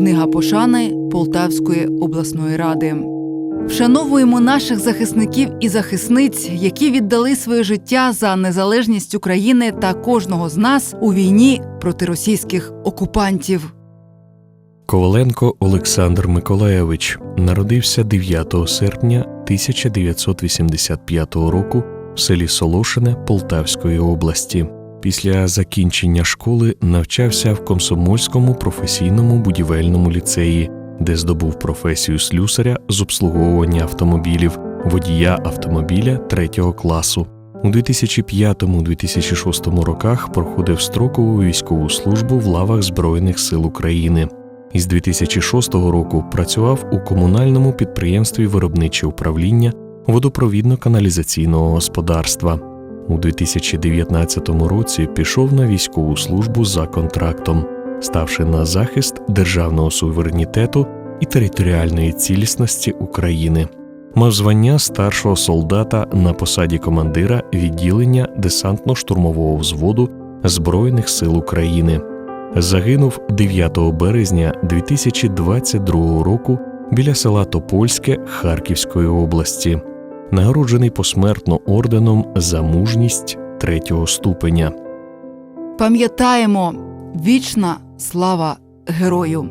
Книга пошани Полтавської обласної ради. Вшановуємо наших захисників і захисниць, які віддали своє життя за незалежність України та кожного з нас у війні проти російських окупантів. Коваленко Олександр Миколайович народився 9 серпня 1985 року в селі Солошине Полтавської області. Після закінчення школи навчався в Комсомольському професійному будівельному ліцеї, де здобув професію слюсаря з обслуговування автомобілів, водія автомобіля третього класу. У 2005-2006 роках проходив строкову військову службу в лавах Збройних сил України. Із 2006 року працював у комунальному підприємстві виробниче управління водопровідно-каналізаційного господарства. У 2019 році пішов на військову службу за контрактом, ставши на захист державного суверенітету і територіальної цілісності України. Мав звання старшого солдата на посаді командира відділення десантно-штурмового взводу Збройних сил України. Загинув 9 березня 2022 року біля села Топольське Харківської області, нагороджений посмертно орденом за мужність третього ступеня. Пам'ятаємо вічна слава герою.